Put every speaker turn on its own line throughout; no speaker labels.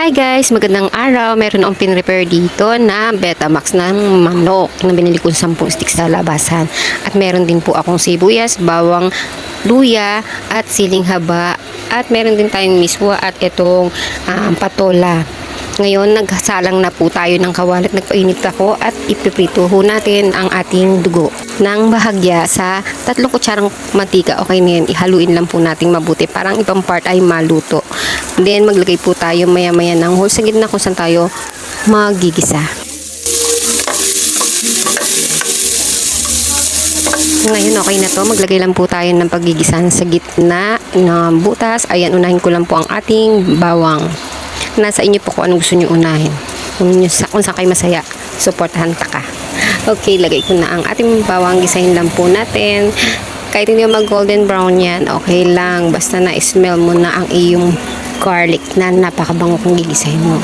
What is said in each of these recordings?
Hi guys, magandang araw. Meron akong pin-repair dito na Betamax ng manok na binili ko 10 sticks sa labasan. At meron din po akong sibuyas, bawang, luya at siling haba. At meron din tayong miswa at itong um, patola. Ngayon, nagsalang na po tayo ng kawalit. Nagpainit ako at ipiprito ho natin ang ating dugo ng bahagya sa tatlong kutsarang mantika. Okay na yan. Ihaluin lang po natin mabuti. Parang ibang part ay maluto. Then, maglagay po tayo maya-maya ng hole sa gitna kung saan tayo magigisa. Ngayon, okay na to. Maglagay lang po tayo ng pagigisan sa gitna ng butas. Ayan, unahin ko lang po ang ating bawang. Nasa inyo po kung anong gusto nyo unahin. Kung, nyo, kung saan kayo masaya, supportahan ta ka. Okay, lagay ko na ang ating bawang. Gisahin lang po natin. Kahit hindi mag golden brown yan, okay lang. Basta na-smell mo na ang iyong garlic na napakabango kung gigisahin mo.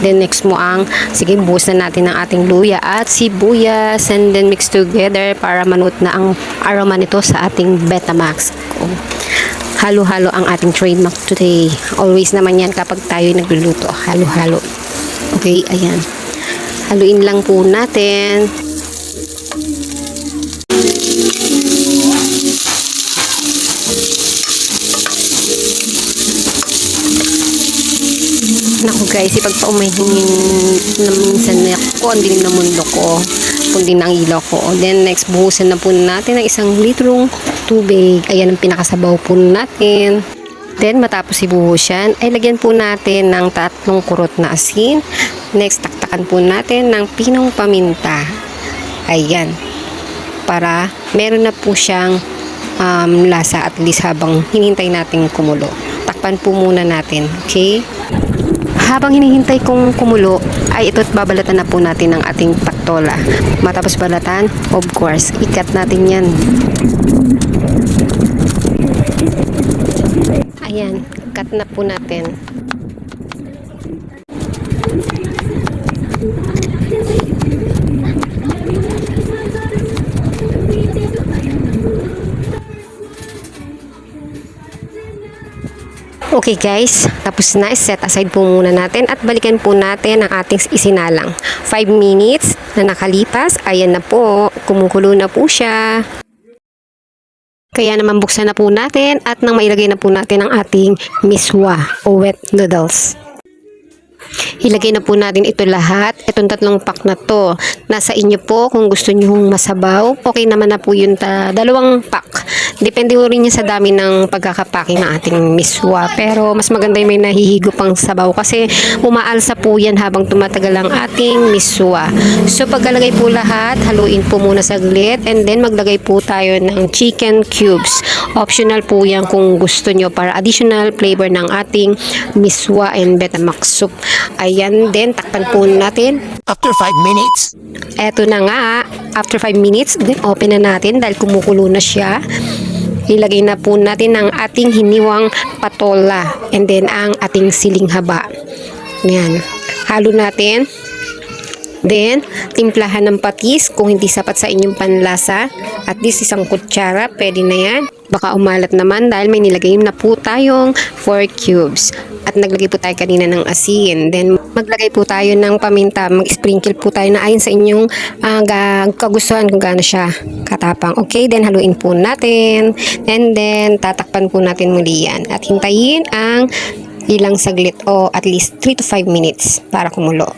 Then next mo ang, sige, buhos na natin ang ating luya at sibuyas and then mix together para manuot na ang aroma nito sa ating Betamax. Oh. Halo-halo ang ating trademark today. Always naman yan kapag tayo nagluluto. Halo-halo. Okay, ayan. Haluin lang po natin. Naku guys, ipagpaumahingin na minsan na ko, ang dilim na mundo ko, kundi ng ilaw ko. Then next, buhusan na po natin ng isang litrong tubig. Ayan ang pinakasabaw po natin. Then matapos ibuhos yan, ay lagyan po natin ng tatlong kurot na asin. Next, taktakan po natin ng pinong paminta. Ayan. Para meron na po siyang um, lasa at least habang hinintay natin kumulo. Takpan po muna natin. Okay? Habang hinihintay kong kumulo, ay ito't babalatan na po natin ang ating paktola. Matapos balatan, of course, ikat natin yan. Ayan, cut na po natin. Okay guys, tapos na, set aside po muna natin at balikan po natin ang ating isinalang. 5 minutes na nakalipas, ayan na po, kumukulo na po siya. Kaya naman buksan na po natin at nang mailagay na po natin ang ating miswa o wet noodles. Ilagay na po natin ito lahat. Itong tatlong pack na to. Nasa inyo po kung gusto nyo masabaw. Okay naman na po yun ta. Dalawang pack. Depende po rin yan sa dami ng pagkakapaki ng ating miswa. Pero mas maganda yung may nahihigo pang sabaw kasi umaalsa po yan habang tumatagal ang ating miswa. So pagkalagay po lahat, haluin po muna saglit and then maglagay po tayo ng chicken cubes. Optional po yan kung gusto nyo para additional flavor ng ating miswa and Betamax soup. Ayan din, takpan po natin.
After 5 minutes,
Eto na nga, after 5 minutes, then open na natin dahil kumukulo na siya. Ilagay na po natin ang ating hiniwang patola and then ang ating siling haba. Yan. Halo natin. Then, timplahan ng patis kung hindi sapat sa inyong panlasa. At least isang kutsara, pwede na yan. Baka umalat naman dahil may nilagay na po tayong 4 cubes. At naglagay po tayo kanina ng asin. Then, maglagay po tayo ng paminta. Mag-sprinkle po tayo na ayon sa inyong ga- kagustuhan kung gaano siya katapang. Okay, then haluin po natin. And then, tatakpan po natin muli yan. At hintayin ang ilang saglit o at least 3 to 5 minutes para kumulo.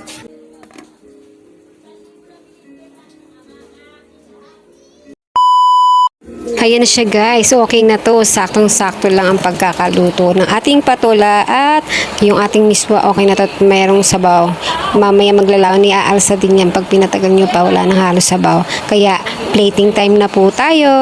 Ayan na siya guys. Okay na to. Saktong-sakto lang ang pagkakaluto ng ating patola at yung ating miswa okay na to at mayroong sabaw. Mamaya maglalaw ni aalsa din yan pag pinatagal nyo pa wala nang halos sabaw. Kaya plating time na po tayo.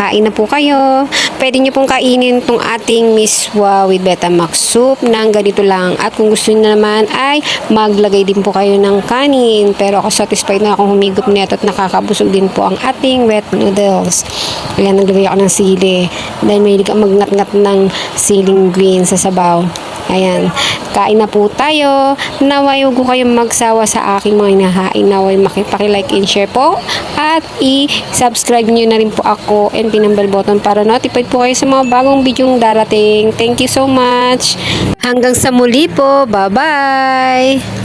Hain na po kayo. Pwede nyo pong kainin tong ating miswa with Betamax soup ng ganito lang. At kung gusto nyo naman ay maglagay din po kayo ng kanin. Pero ako satisfied na akong humigop nito at nakakabusog din po ang ating wet noodles. Ayan, naglagay ako ng sili. Dahil may magnat-ngat ng siling green sa sabaw. Ayan. Kain na po tayo. Naway huwag ko kayong magsawa sa aking mga inahain. Naway makipakilike and share po. At i-subscribe nyo na rin po ako and pinambell button para notified po kayo sa mga bagong video darating. Thank you so much. Hanggang sa muli po. Bye-bye.